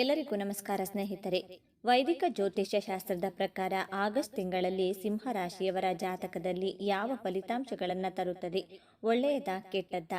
ಎಲ್ಲರಿಗೂ ನಮಸ್ಕಾರ ಸ್ನೇಹಿತರೆ. ವೈದಿಕ ಜ್ಯೋತಿಷ್ಯ ಶಾಸ್ತ್ರದ ಪ್ರಕಾರ ಆಗಸ್ಟ್ ತಿಂಗಳಲ್ಲಿ ಸಿಂಹರಾಶಿಯವರ ಜಾತಕದಲ್ಲಿ ಯಾವ ಫಲಿತಾಂಶಗಳನ್ನು ತರುತ್ತದೆ? ಒಳ್ಳೆಯದ, ಕೆಟ್ಟದ್ದ?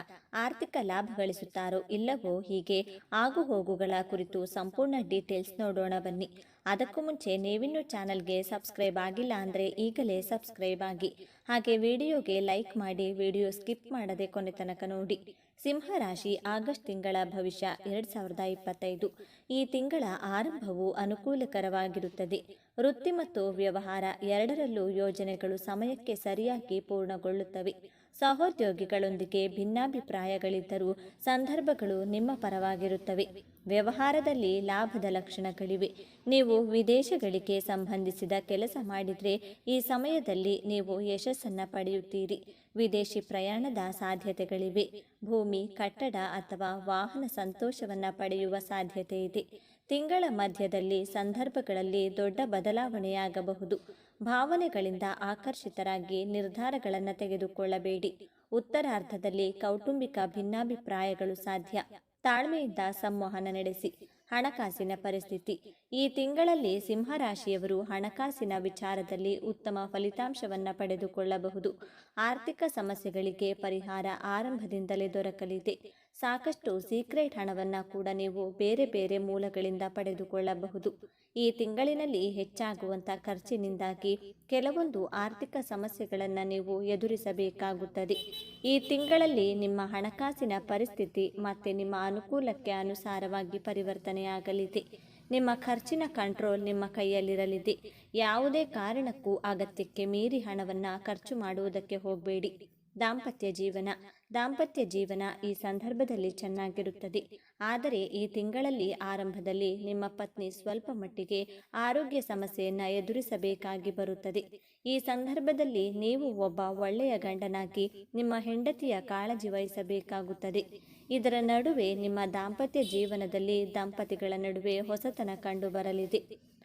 ಆರ್ಥಿಕ ಲಾಭ ಗಳಿಸುತ್ತಾರೋ ಇಲ್ಲವೋ ಹೀಗೆ ಆಗುಹೋಗುಗಳ ಕುರಿತು ಸಂಪೂರ್ಣ ಡೀಟೇಲ್ಸ್ ನೋಡೋಣ ಬನ್ನಿ. ಅದಕ್ಕೂ ಮುಂಚೆ ನೀವಿನ್ನೂ ಚಾನಲ್ಗೆ ಸಬ್ಸ್ಕ್ರೈಬ್ ಆಗಿಲ್ಲ ಅಂದರೆ ಈಗಲೇ ಸಬ್ಸ್ಕ್ರೈಬ್ ಆಗಿ. ಹಾಗೆ ವಿಡಿಯೋಗೆ ಲೈಕ್ ಮಾಡಿ ವಿಡಿಯೋ ಸ್ಕಿಪ್ ಮಾಡದೆ ಕೊನೆ ತನಕ ನೋಡಿ. ಸಿಂಹರಾಶಿ ಆಗಸ್ಟ್ ತಿಂಗಳ ಭವಿಷ್ಯ ಎರಡ್ ಸಾವಿರದ ಇಪ್ಪತ್ತೈದು. ಈ ತಿಂಗಳ ಆರಂಭವು ಅನುಕೂಲಕರವಾಗಿರುತ್ತದೆ. ವೃತ್ತಿ ಮತ್ತು ವ್ಯವಹಾರ ಎರಡರಲ್ಲೂ ಯೋಜನೆಗಳು ಸಮಯಕ್ಕೆ ಸರಿಯಾಗಿ ಪೂರ್ಣಗೊಳ್ಳುತ್ತವೆ. ಸಹೋದ್ಯೋಗಿಗಳೊಂದಿಗೆ ಭಿನ್ನಾಭಿಪ್ರಾಯಗಳಿದ್ದರೂ ಸಂದರ್ಭಗಳು ನಿಮ್ಮ ಪರವಾಗಿರುತ್ತವೆ. ವ್ಯವಹಾರದಲ್ಲಿ ಲಾಭದ ಲಕ್ಷಣಗಳಿವೆ. ನೀವು ವಿದೇಶಗಳಿಗೆ ಸಂಬಂಧಿಸಿದ ಕೆಲಸ ಮಾಡಿದರೆ ಈ ಸಮಯದಲ್ಲಿ ನೀವು ಯಶಸ್ಸನ್ನು ಪಡೆಯುತ್ತೀರಿ. ವಿದೇಶಿ ಪ್ರಯಾಣದ ಸಾಧ್ಯತೆಗಳಿವೆ. ಭೂಮಿ, ಕಟ್ಟಡ ಅಥವಾ ವಾಹನ ಸಂತೋಷವನ್ನು ಪಡೆಯುವ ಸಾಧ್ಯತೆ ಇದೆ ತಿಂಗಳ ಮಧ್ಯದಲ್ಲಿ ಸಂದರ್ಭಗಳಲ್ಲಿ ದೊಡ್ಡ ಬದಲಾವಣೆಯಾಗಬಹುದು. ಭಾವನೆಗಳಿಂದ ಆಕರ್ಷಿತರಾಗಿ ನಿರ್ಧಾರಗಳನ್ನು ತೆಗೆದುಕೊಳ್ಳಬೇಡಿ. ಉತ್ತರಾರ್ಧದಲ್ಲಿ ಕೌಟುಂಬಿಕ ಭಿನ್ನಾಭಿಪ್ರಾಯಗಳು ಸಾಧ್ಯ. ತಾಳ್ಮೆಯಿಂದ ಸಂವಹನ ನಡೆಸಿ. ಹಣಕಾಸಿನ ಪರಿಸ್ಥಿತಿ. ಈ ತಿಂಗಳಲ್ಲಿ ಸಿಂಹರಾಶಿಯವರು ಹಣಕಾಸಿನ ವಿಚಾರದಲ್ಲಿ ಉತ್ತಮ ಫಲಿತಾಂಶವನ್ನು ಪಡೆದುಕೊಳ್ಳಬಹುದು. ಆರ್ಥಿಕ ಸಮಸ್ಯೆಗಳಿಗೆ ಪರಿಹಾರ ಆರಂಭದಿಂದಲೇ ದೊರಕಲಿದೆ. ಸಾಕಷ್ಟು ಸೀಕ್ರೆಟ್ ಹಣವನ್ನು ಕೂಡ ನೀವು ಬೇರೆ ಬೇರೆ ಮೂಲಗಳಿಂದ ಪಡೆದುಕೊಳ್ಳಬಹುದು. ಈ ತಿಂಗಳಿನಲ್ಲಿ ಹೆಚ್ಚಾಗುವಂಥ ಖರ್ಚಿನಿಂದಾಗಿ ಕೆಲವೊಂದು ಆರ್ಥಿಕ ಸಮಸ್ಯೆಗಳನ್ನು ನೀವು ಎದುರಿಸಬೇಕಾಗುತ್ತದೆ. ಈ ತಿಂಗಳಲ್ಲಿ ನಿಮ್ಮ ಹಣಕಾಸಿನ ಪರಿಸ್ಥಿತಿ ಮತ್ತು ನಿಮ್ಮ ಅನುಕೂಲಕ್ಕೆ ಅನುಸಾರವಾಗಿ ಪರಿವರ್ತನೆಯಾಗಲಿದೆ. ನಿಮ್ಮ ಖರ್ಚಿನ ಕಂಟ್ರೋಲ್ ನಿಮ್ಮ ಕೈಯಲ್ಲಿರಲಿದೆ. ಯಾವುದೇ ಕಾರಣಕ್ಕೂ ಅಗತ್ಯಕ್ಕೆ ಮೀರಿ ಹಣವನ್ನು ಖರ್ಚು ಮಾಡುವುದಕ್ಕೆ ಹೋಗಬೇಡಿ. ದಾಂಪತ್ಯ ಜೀವನ. ದಾಂಪತ್ಯ ಜೀವನ ಈ ಸಂದರ್ಭದಲ್ಲಿ ಚೆನ್ನಾಗಿರುತ್ತದೆ. ಆದರೆ ಈ ತಿಂಗಳಲ್ಲಿ ಆರಂಭದಲ್ಲಿ ನಿಮ್ಮ ಪತ್ನಿ ಸ್ವಲ್ಪ ಮಟ್ಟಿಗೆ ಆರೋಗ್ಯ ಸಮಸ್ಯೆಯನ್ನು ಎದುರಿಸಬೇಕಾಗಿ ಬರುತ್ತದೆ. ಈ ಸಂದರ್ಭದಲ್ಲಿ ನೀವು ಒಬ್ಬ ಒಳ್ಳೆಯ ಗಂಡನಾಗಿ ನಿಮ್ಮ ಹೆಂಡತಿಯ ಕಾಳಜಿ ವಹಿಸಬೇಕಾಗುತ್ತದೆ. ಇದರ ನಡುವೆ ನಿಮ್ಮ ದಾಂಪತ್ಯ ಜೀವನದಲ್ಲಿ ದಂಪತಿಗಳ ನಡುವೆ ಹೊಸತನ ಕಂಡು ಬರಲಿದೆ.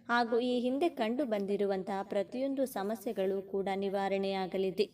ಹಾಗೂ ಈ ಹಿಂದೆ ಕಂಡು ಬಂದಿರುವಂತಹ ಪ್ರತಿಯೊಂದು ಸಮಸ್ಯೆಗಳು ಕೂಡ ನಿವಾರಣೆಯಾಗಲಿದೆ.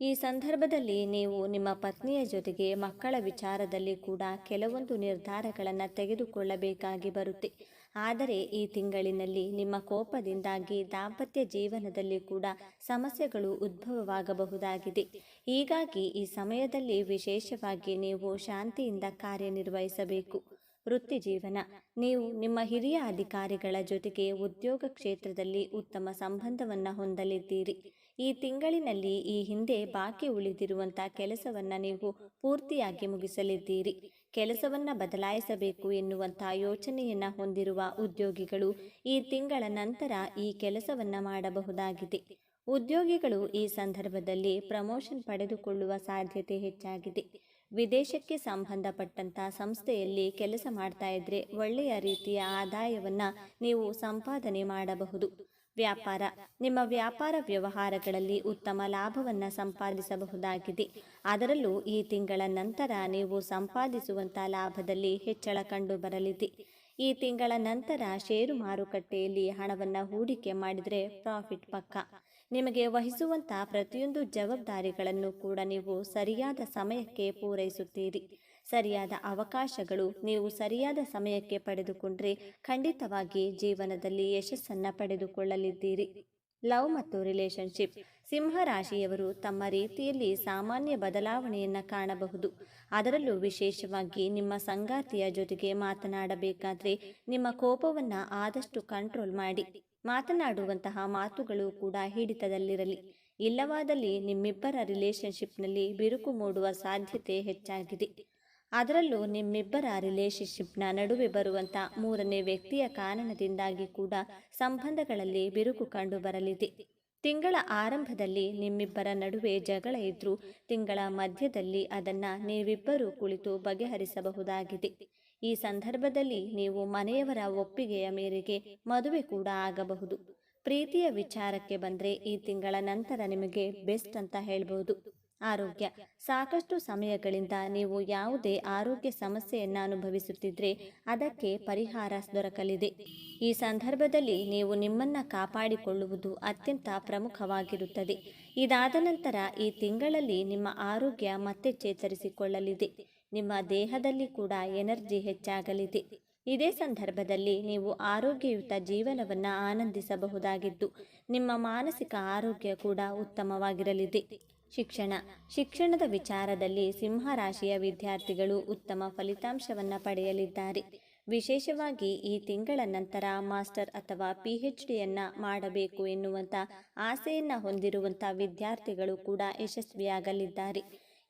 ಈ ಸಂದರ್ಭದಲ್ಲಿ ನೀವು ನಿಮ್ಮ ಪತ್ನಿಯ ಜೊತೆಗೆ ಮಕ್ಕಳ ವಿಚಾರದಲ್ಲಿ ಕೂಡ ಕೆಲವೊಂದು ನಿರ್ಧಾರಗಳನ್ನು ತೆಗೆದುಕೊಳ್ಳಬೇಕಾಗಿ ಬರುತ್ತೆ. ಆದರೆ ಈ ತಿಂಗಳಿನಲ್ಲಿ ನಿಮ್ಮ ಕೋಪದಿಂದಾಗಿ ದಾಂಪತ್ಯ ಜೀವನದಲ್ಲಿ ಕೂಡ ಸಮಸ್ಯೆಗಳು ಉದ್ಭವವಾಗಬಹುದಾಗಿದೆ. ಹೀಗಾಗಿ ಈ ಸಮಯದಲ್ಲಿ ವಿಶೇಷವಾಗಿ ನೀವು ಶಾಂತಿಯಿಂದ ಕಾರ್ಯನಿರ್ವಹಿಸಬೇಕು. ವೃತ್ತಿ ಜೀವನ. ನೀವು ನಿಮ್ಮ ಹಿರಿಯ ಅಧಿಕಾರಿಗಳ ಜೊತೆಗೆ ಉದ್ಯೋಗ ಕ್ಷೇತ್ರದಲ್ಲಿ ಉತ್ತಮ ಸಂಬಂಧವನ್ನು ಹೊಂದಲಿದ್ದೀರಿ. ಈ ತಿಂಗಳಿನಲ್ಲಿ ಈ ಹಿಂದೆ ಬಾಕಿ ಉಳಿದಿರುವಂಥ ಕೆಲಸವನ್ನು ನೀವು ಪೂರ್ತಿಯಾಗಿ ಮುಗಿಸಲಿದ್ದೀರಿ. ಕೆಲಸವನ್ನು ಬದಲಾಯಿಸಬೇಕು ಎನ್ನುವಂಥ ಯೋಚನೆಯನ್ನು ಹೊಂದಿರುವ ಉದ್ಯೋಗಿಗಳು ಈ ತಿಂಗಳ ನಂತರ ಈ ಕೆಲಸವನ್ನು ಮಾಡಬಹುದಾಗಿದೆ. ಉದ್ಯೋಗಿಗಳು ಈ ಸಂದರ್ಭದಲ್ಲಿ ಪ್ರಮೋಷನ್ ಪಡೆದುಕೊಳ್ಳುವ ಸಾಧ್ಯತೆ ಹೆಚ್ಚಾಗಿದೆ. ವಿದೇಶಕ್ಕೆ ಸಂಬಂಧಪಟ್ಟಂಥ ಸಂಸ್ಥೆಯಲ್ಲಿ ಕೆಲಸ ಮಾಡ್ತಾ ಇದ್ರೆ ಒಳ್ಳೆಯ ರೀತಿಯ ಆದಾಯವನ್ನು ನೀವು ಸಂಪಾದನೆ ಮಾಡಬಹುದು. ವ್ಯಾಪಾರ. ನಿಮ್ಮ ವ್ಯಾಪಾರ ವ್ಯವಹಾರಗಳಲ್ಲಿ ಉತ್ತಮ ಲಾಭವನ್ನು ಸಂಪಾದಿಸಬಹುದಾಗಿದೆ. ಅದರಲ್ಲೂ ಈ ತಿಂಗಳ ನಂತರ ನೀವು ಸಂಪಾದಿಸುವಂಥ ಲಾಭದಲ್ಲಿ ಹೆಚ್ಚಳ ಕಂಡು ಬರಲಿದೆ ಈ ತಿಂಗಳ ನಂತರ ಷೇರು ಮಾರುಕಟ್ಟೆಯಲ್ಲಿ ಹಣವನ್ನು ಹೂಡಿಕೆ ಮಾಡಿದರೆ ಪ್ರಾಫಿಟ್ ಪಕ್ಕ. ನಿಮಗೆ ವಹಿಸುವಂಥ ಪ್ರತಿಯೊಂದು ಜವಾಬ್ದಾರಿಗಳನ್ನು ಕೂಡ ನೀವು ಸರಿಯಾದ ಸಮಯಕ್ಕೆ ಪೂರೈಸುತ್ತೀರಿ. ಸರಿಯಾದ ಅವಕಾಶಗಳು ನೀವು ಸರಿಯಾದ ಸಮಯಕ್ಕೆ ಪಡೆದುಕೊಂಡ್ರೆ ಖಂಡಿತವಾಗಿ ಜೀವನದಲ್ಲಿ ಯಶಸ್ಸನ್ನು ಪಡೆದುಕೊಳ್ಳಲಿದ್ದೀರಿ. ಲವ್ ಮತ್ತು ರಿಲೇಶನ್ಶಿಪ್. ಸಿಂಹರಾಶಿಯವರು ತಮ್ಮ ರೀತಿಯಲ್ಲಿ ಸಾಮಾನ್ಯ ಬದಲಾವಣೆಯನ್ನು ಕಾಣಬಹುದು. ಅದರಲ್ಲೂ ವಿಶೇಷವಾಗಿ ನಿಮ್ಮ ಸಂಗಾತಿಯ ಜೊತೆಗೆ ಮಾತನಾಡಬೇಕಾದ್ರೆ ನಿಮ್ಮ ಕೋಪವನ್ನು ಆದಷ್ಟು ಕಂಟ್ರೋಲ್ ಮಾಡಿ. ಮಾತನಾಡುವಂತಹ ಮಾತುಗಳು ಕೂಡ ಹಿಡಿತದಲ್ಲಿರಲಿ. ಇಲ್ಲವಾದಲ್ಲಿ ನಿಮ್ಮಿಬ್ಬರ ರಿಲೇಶನ್ಶಿಪ್ನಲ್ಲಿ ಬಿರುಕು ಮೂಡುವ ಸಾಧ್ಯತೆ ಹೆಚ್ಚಾಗಿದೆ. ಅದರಲ್ಲೂ ನಿಮ್ಮಿಬ್ಬರ ರಿಲೇಶನ್ಶಿಪ್ನ ನಡುವೆ ಬರುವಂಥ ಮೂರನೇ ವ್ಯಕ್ತಿಯ ಕಾರಣದಿಂದಾಗಿ ಕೂಡ ಸಂಬಂಧಗಳಲ್ಲಿ ಬಿರುಕು ಕಂಡು ಬರಲಿದೆ. ತಿಂಗಳ ಆರಂಭದಲ್ಲಿ ನಿಮ್ಮಿಬ್ಬರ ನಡುವೆ ಜಗಳ ಇದ್ರೂ ತಿಂಗಳ ಮಧ್ಯದಲ್ಲಿ ಅದನ್ನು ನೀವಿಬ್ಬರೂ ಕುಳಿತು ಬಗೆಹರಿಸಬಹುದಾಗಿದೆ. ಈ ಸಂದರ್ಭದಲ್ಲಿ ನೀವು ಮನೆಯವರ ಒಪ್ಪಿಗೆಯ ಮೇರೆಗೆ ಮದುವೆ ಕೂಡ ಆಗಬಹುದು. ಪ್ರೀತಿಯ ವಿಚಾರಕ್ಕೆ ಬಂದರೆ ಈ ತಿಂಗಳ ನಂತರ ನಿಮಗೆ ಬೆಸ್ಟ್ ಅಂತ ಹೇಳ್ಬೋದು. ಆರೋಗ್ಯ. ಸಾಕಷ್ಟು ಸಮಯಗಳಿಂದ ನೀವು ಯಾವುದೇ ಆರೋಗ್ಯ ಸಮಸ್ಯೆಯನ್ನು ಅನುಭವಿಸುತ್ತಿದ್ದರೆ ಅದಕ್ಕೆ ಪರಿಹಾರ ದೊರಕಲಿದೆ. ಈ ಸಂದರ್ಭದಲ್ಲಿ ನೀವು ನಿಮ್ಮನ್ನು ಕಾಪಾಡಿಕೊಳ್ಳುವುದು ಅತ್ಯಂತ ಪ್ರಮುಖವಾಗಿರುತ್ತದೆ. ಇದಾದ ನಂತರ ಈ ತಿಂಗಳಲ್ಲಿ ನಿಮ್ಮ ಆರೋಗ್ಯ ಮತ್ತೆ ಚೇತರಿಸಿಕೊಳ್ಳಲಿದೆ. ನಿಮ್ಮ ದೇಹದಲ್ಲಿ ಕೂಡ ಎನರ್ಜಿ ಹೆಚ್ಚಾಗಲಿದೆ. ಇದೇ ಸಂದರ್ಭದಲ್ಲಿ ನೀವು ಆರೋಗ್ಯಯುತ ಜೀವನವನ್ನು ಆನಂದಿಸಬಹುದಾಗಿದ್ದು, ನಿಮ್ಮ ಮಾನಸಿಕ ಆರೋಗ್ಯ ಕೂಡ ಉತ್ತಮವಾಗಿರಲಿದೆ. ಶಿಕ್ಷಣ. ಶಿಕ್ಷಣದ ವಿಚಾರದಲ್ಲಿ ಸಿಂಹರಾಶಿಯ ವಿದ್ಯಾರ್ಥಿಗಳು ಉತ್ತಮ ಫಲಿತಾಂಶವನ್ನು ಪಡೆಯಲಿದ್ದಾರೆ. ವಿಶೇಷವಾಗಿ ಈ ತಿಂಗಳ ನಂತರ ಮಾಸ್ಟರ್ ಅಥವಾ ಪಿ ಎಚ್ ಡಿಯನ್ನು ಮಾಡಬೇಕು ಎನ್ನುವಂಥ ಆಸೆಯನ್ನು ಹೊಂದಿರುವಂಥ ವಿದ್ಯಾರ್ಥಿಗಳು ಕೂಡ ಯಶಸ್ವಿಯಾಗಲಿದ್ದಾರೆ.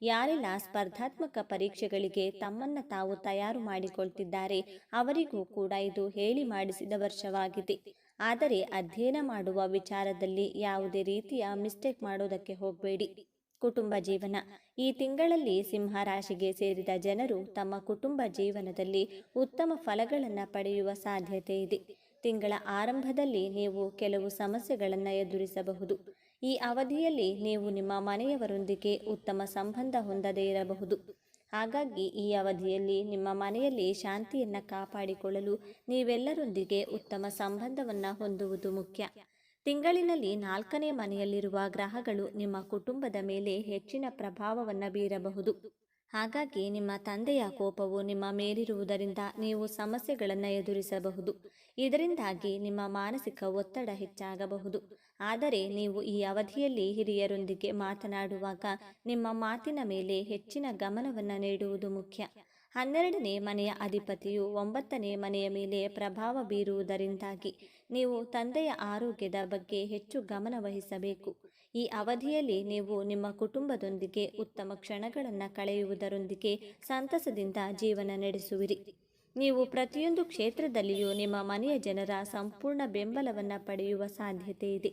ಯಾರೆಲ್ಲ ಸ್ಪರ್ಧಾತ್ಮಕ ಪರೀಕ್ಷೆಗಳಿಗೆ ತಮ್ಮನ್ನು ತಾವು ತಯಾರು ಮಾಡಿಕೊಳ್ತಿದ್ದಾರೆ ಅವರಿಗೂ ಕೂಡ ಇದು ಹೇಳಿ ಮಾಡಿಸಿದ ವರ್ಷವಾಗಿದೆ. ಆದರೆ ಅಧ್ಯಯನ ಮಾಡುವ ವಿಚಾರದಲ್ಲಿ ಯಾವುದೇ ರೀತಿಯ ಮಿಸ್ಟೇಕ್ ಮಾಡೋದಕ್ಕೆ ಹೋಗಬೇಡಿ. ಕುಟುಂಬ ಜೀವನ. ಈ ತಿಂಗಳಲ್ಲಿ ಸಿಂಹ ರಾಶಿಗೆ ಸೇರಿದ ಜನರು ತಮ್ಮ ಕುಟುಂಬ ಜೀವನದಲ್ಲಿ ಉತ್ತಮ ಫಲಗಳನ್ನು ಪಡೆಯುವ ಸಾಧ್ಯತೆ ಇದೆ. ತಿಂಗಳ ಆರಂಭದಲ್ಲಿ ನೀವು ಕೆಲವು ಸಮಸ್ಯೆಗಳನ್ನು ಎದುರಿಸಬಹುದು. ಈ ಅವಧಿಯಲ್ಲಿ ನೀವು ನಿಮ್ಮ ಮನೆಯವರೊಂದಿಗೆ ಉತ್ತಮ ಸಂಬಂಧ ಹೊಂದದೇ ಇರಬಹುದು. ಹಾಗಾಗಿ ಈ ಅವಧಿಯಲ್ಲಿ ನಿಮ್ಮ ಮನೆಯಲ್ಲಿ ಶಾಂತಿಯನ್ನು ಕಾಪಾಡಿಕೊಳ್ಳಲು ನೀವೆಲ್ಲರೊಂದಿಗೆ ಉತ್ತಮ ಸಂಬಂಧವನ್ನು ಹೊಂದುವುದು ಮುಖ್ಯ. ತಿಂಗಳಿನಲ್ಲಿ ನಾಲ್ಕನೇ ಮನೆಯಲ್ಲಿರುವ ಗ್ರಹಗಳು ನಿಮ್ಮ ಕುಟುಂಬದ ಮೇಲೆ ಹೆಚ್ಚಿನ ಪ್ರಭಾವವನ್ನು ಬೀರಬಹುದು. ಹಾಗಾಗಿ ನಿಮ್ಮ ತಂದೆಯ ಕೋಪವು ನಿಮ್ಮ ಮೇಲಿರುವುದರಿಂದ ನೀವು ಸಮಸ್ಯೆಗಳನ್ನು ಎದುರಿಸಬಹುದು. ಇದರಿಂದಾಗಿ ನಿಮ್ಮ ಮಾನಸಿಕ ಒತ್ತಡ ಹೆಚ್ಚಾಗಬಹುದು. ಆದರೆ ನೀವು ಈ ಅವಧಿಯಲ್ಲಿ ಹಿರಿಯರೊಂದಿಗೆ ಮಾತನಾಡುವಾಗ ನಿಮ್ಮ ಮಾತಿನ ಮೇಲೆ ಹೆಚ್ಚಿನ ಗಮನವನ್ನು ನೀಡುವುದು ಮುಖ್ಯ. ಹನ್ನೆರಡನೇ ಮನೆಯ ಅಧಿಪತಿಯು ಒಂಬತ್ತನೇ ಮನೆಯ ಮೇಲೆ ಪ್ರಭಾವ ಬೀರುವುದರಿಂದಾಗಿ ನೀವು ತಂದೆಯ ಆರೋಗ್ಯದ ಬಗ್ಗೆ ಹೆಚ್ಚು ಗಮನ ವಹಿಸಬೇಕು. ಈ ಅವಧಿಯಲ್ಲಿ ನೀವು ನಿಮ್ಮ ಕುಟುಂಬದೊಂದಿಗೆ ಉತ್ತಮ ಕ್ಷಣಗಳನ್ನು ಕಳೆಯುವುದರೊಂದಿಗೆ ಸಂತಸದಿಂದ ಜೀವನ ನಡೆಸುವಿರಿ. ನೀವು ಪ್ರತಿಯೊಂದು ಕ್ಷೇತ್ರದಲ್ಲಿಯೂ ನಿಮ್ಮ ಮನೆಯ ಜನರ ಸಂಪೂರ್ಣ ಬೆಂಬಲವನ್ನು ಪಡೆಯುವ ಸಾಧ್ಯತೆ ಇದೆ.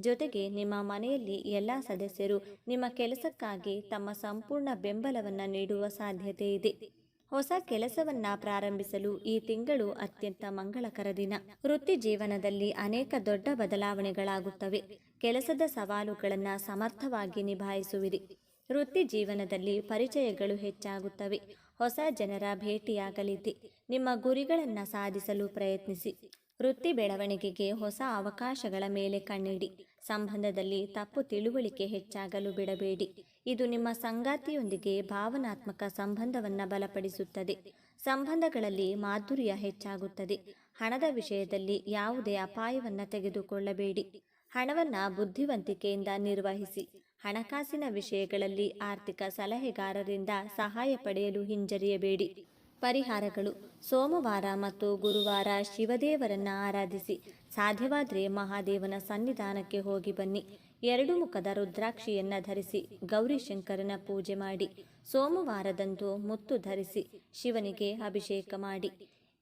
ಜೊತೆಗೆ ನಿಮ್ಮ ಮನೆಯಲ್ಲಿ ಎಲ್ಲ ಸದಸ್ಯರು ನಿಮ್ಮ ಕೆಲಸಕ್ಕಾಗಿ ತಮ್ಮ ಸಂಪೂರ್ಣ ಬೆಂಬಲವನ್ನು ನೀಡುವ ಸಾಧ್ಯತೆ ಇದೆ. ಹೊಸ ಕೆಲಸವನ್ನ ಪ್ರಾರಂಭಿಸಲು ಈ ತಿಂಗಳು ಅತ್ಯಂತ ಮಂಗಳಕರ ದಿನ. ವೃತ್ತಿ ಜೀವನದಲ್ಲಿ ಅನೇಕ ದೊಡ್ಡ ಬದಲಾವಣೆಗಳಾಗುತ್ತವೆ. ಕೆಲಸದ ಸವಾಲುಗಳನ್ನು ಸಮರ್ಥವಾಗಿ ನಿಭಾಯಿಸುವಿರಿ. ವೃತ್ತಿ ಜೀವನದಲ್ಲಿ ಪರಿಚಯಗಳು ಹೆಚ್ಚಾಗುತ್ತವೆ. ಹೊಸ ಜನರ ಭೇಟಿಯಾಗಲಿದೆ. ನಿಮ್ಮ ಗುರಿಗಳನ್ನು ಸಾಧಿಸಲು ಪ್ರಯತ್ನಿಸಿ. ವೃತ್ತಿ ಬೆಳವಣಿಗೆಗೆ ಹೊಸ ಅವಕಾಶಗಳ ಮೇಲೆ ಕಣ್ಣಿಡಿ. ಸಂಬಂಧದಲ್ಲಿ ತಪ್ಪು ತಿಳುವಳಿಕೆ ಹೆಚ್ಚಾಗಲು ಬಿಡಬೇಡಿ. ಇದು ನಿಮ್ಮ ಸಂಗಾತಿಯೊಂದಿಗೆ ಭಾವನಾತ್ಮಕ ಸಂಬಂಧವನ್ನು ಬಲಪಡಿಸುತ್ತದೆ. ಸಂಬಂಧಗಳಲ್ಲಿ ಮಾಧುರ್ಯ ಹೆಚ್ಚಾಗುತ್ತದೆ. ಹಣದ ವಿಷಯದಲ್ಲಿ ಯಾವುದೇ ಅಪಾಯವನ್ನು ತೆಗೆದುಕೊಳ್ಳಬೇಡಿ. ಹಣವನ್ನು ಬುದ್ಧಿವಂತಿಕೆಯಿಂದ ನಿರ್ವಹಿಸಿ. ಹಣಕಾಸಿನ ವಿಷಯಗಳಲ್ಲಿ ಆರ್ಥಿಕ ಸಲಹೆಗಾರರಿಂದ ಸಹಾಯ ಪಡೆಯಲು ಹಿಂಜರಿಯಬೇಡಿ. ಪರಿಹಾರಗಳು. ಸೋಮವಾರ ಮತ್ತು ಗುರುವಾರ ಶಿವದೇವರನ್ನ ಆರಾಧಿಸಿ. ಸಾಧ್ಯವಾದರೆ ಮಹಾದೇವನ ಸನ್ನಿಧಾನಕ್ಕೆ ಹೋಗಿ ಬನ್ನಿ. ಎರಡು ಮುಖದ ರುದ್ರಾಕ್ಷಿಯನ್ನ ಧರಿಸಿ ಗೌರಿಶಂಕರನ ಪೂಜೆ ಮಾಡಿ. ಸೋಮವಾರದಂದು ಮುತ್ತು ಧರಿಸಿ ಶಿವನಿಗೆ ಅಭಿಷೇಕ ಮಾಡಿ.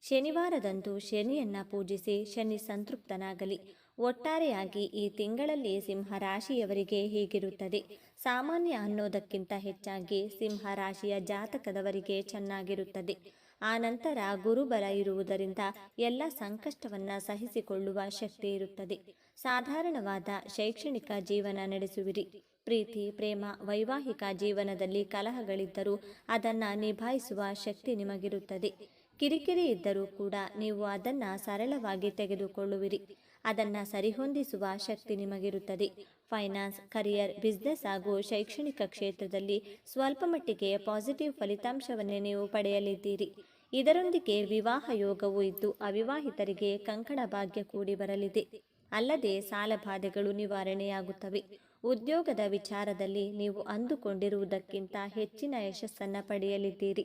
ಶನಿವಾರದಂದು ಶನಿಯನ್ನ ಪೂಜಿಸಿ ಶನಿ ಸಂತೃಪ್ತನಾಗಲಿ. ಒಟ್ಟಾರೆಯಾಗಿ ಈ ತಿಂಗಳಲ್ಲಿ ಸಿಂಹ ರಾಶಿಯವರಿಗೆ ಹೀಗಿರುತ್ತದೆ. ಸಾಮಾನ್ಯ ಅನ್ನೋದಕ್ಕಿಂತ ಹೆಚ್ಚಾಗಿ ಸಿಂಹ ರಾಶಿಯ ಜಾತಕದವರಿಗೆ ಚೆನ್ನಾಗಿರುತ್ತದೆ. ಆ ನಂತರ ಗುರುಬಲ ಇರುವುದರಿಂದ ಎಲ್ಲ ಸಂಕಷ್ಟವನ್ನು ಸಹಿಸಿಕೊಳ್ಳುವ ಶಕ್ತಿ ಇರುತ್ತದೆ. ಸಾಧಾರಣವಾದ ಶೈಕ್ಷಣಿಕ ಜೀವನ ನಡೆಸುವಿರಿ. ಪ್ರೀತಿ, ಪ್ರೇಮ, ವೈವಾಹಿಕ ಜೀವನದಲ್ಲಿ ಕಲಹಗಳಿದ್ದರೂ ಅದನ್ನು ನಿಭಾಯಿಸುವ ಶಕ್ತಿ ನಿಮಗಿರುತ್ತದೆ. ಕಿರಿಕಿರಿ ಇದ್ದರೂ ಕೂಡ ನೀವು ಅದನ್ನು ಸರಳವಾಗಿ ತೆಗೆದುಕೊಳ್ಳುವಿರಿ. ಅದನ್ನು ಸರಿಹೊಂದಿಸುವ ಶಕ್ತಿ ನಿಮಗಿರುತ್ತದೆ. ಫೈನಾನ್ಸ್, ಕರಿಯರ್, ಬಿಸ್ನೆಸ್ ಹಾಗೂ ಶೈಕ್ಷಣಿಕ ಕ್ಷೇತ್ರದಲ್ಲಿ ಸ್ವಲ್ಪ ಮಟ್ಟಿಗೆ ಪಾಸಿಟಿವ್ ಫಲಿತಾಂಶವನ್ನೇ ನೀವು ಪಡೆಯಲಿದ್ದೀರಿ. ಇದರೊಂದಿಗೆ ವಿವಾಹ ಯೋಗವೂ ಇದ್ದು ಅವಿವಾಹಿತರಿಗೆ ಕಂಕಣ ಭಾಗ್ಯ ಕೂಡಿ ಬರಲಿದೆ. ಅಲ್ಲದೆ ಸಾಲಬಾಧೆಗಳು ನಿವಾರಣೆಯಾಗುತ್ತವೆ. ಉದ್ಯೋಗದ ವಿಚಾರದಲ್ಲಿ ನೀವು ಅಂದುಕೊಂಡಿರುವುದಕ್ಕಿಂತ ಹೆಚ್ಚಿನ ಯಶಸ್ಸನ್ನು ಪಡೆಯಲಿದ್ದೀರಿ.